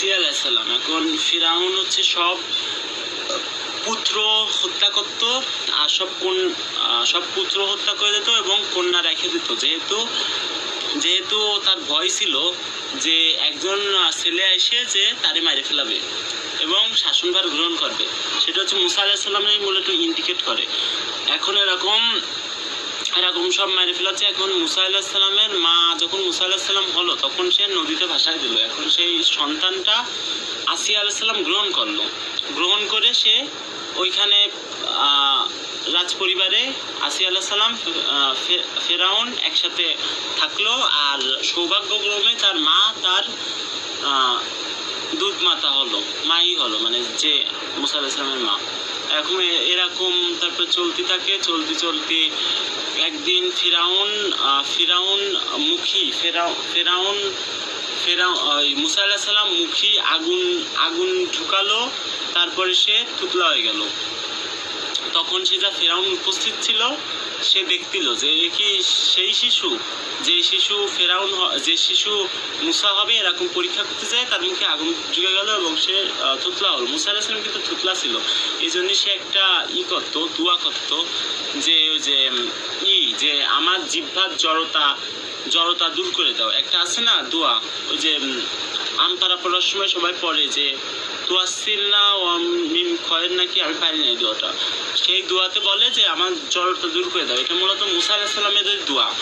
আসিয়া আলাইসাল্লাম এখন ফিরাউন হচ্ছে সব, পুত্র হত্যা করত, আর সব কোন সব পুত্র হত্যা করে দিত এবং কন্যা রেখে দিত। যেহেতু যেহেতু তার ভয় ছিল যে একজন ছেলে এসে যে তারে মারে ফেলাবে এবং শাসনভার গ্রহণ করবে। সেটা হচ্ছে মুসা আলাহিসাল্লামই মূলত ইন্ডিকেট করে। এখন এরকম এরকম সব মেরে ফেলাচ্ছে এখন মুসা আলাহিসাল্লামের মা যখন মুসা আলাহিসাল্লাম হলো, তখন সে নদীতে ভাসায় দিল। এখন সেই সন্তানটা আসিয়া আলাহিসাল্লাম গ্রহণ করল। গ্রহণ করে সে ওইখানে রাজ পরিবারে আসিয়া আলাহিসাল্লাম ফেরাউন একসাথে থাকল আর সৌভাগ্যক্রমে তার মা তার দুধ মাতা হলো, মাই হলো মানে যে মুসা আলাহিসাল্লামের মা। এখন এ- এরকম তারপর চলতে থাকে, চলতে চলতে একদিন ফিরাউন ফিরাউন মুখী ফেরাউ ফেরাউন, ফেরাউ ওই মুসা আল্লাহ সাল্লাম মুখী আগুন আগুন ঢুকালো, তারপরে সে থুতলা হয়ে গেল। তখন সে যা ফেরাউন উপস্থিত ছিল, সে দেখছিল যে কি সেই শিশু, যে শিশু ফেরাউন যে শিশু মুসা হবে, এরকম পরীক্ষা করতে যায় তার মুখে আগুন ঢুকে গেল এবং সে থুতলা হল। মুসা আলাহিসাম কিন্তু থুতলা ছিল। এই জন্য সে একটা ই করত, দোয়া করত, যে যে ই, যে আমার জিহ্বার জড়তা জড়তা দূর করে দাও। একটা আছে না, দোয়া ওই যে উম, আমপারা পড়ার সময় সবাই পড়ে যে তুয়াসিল না ও মিম খয়ের নাকি? আমি পারি নাই দোয়াটা। সেই দোয়াতে বলে যে আমার জড়তা দূর করে দাও। এটা মূলত মুসা দোয়া।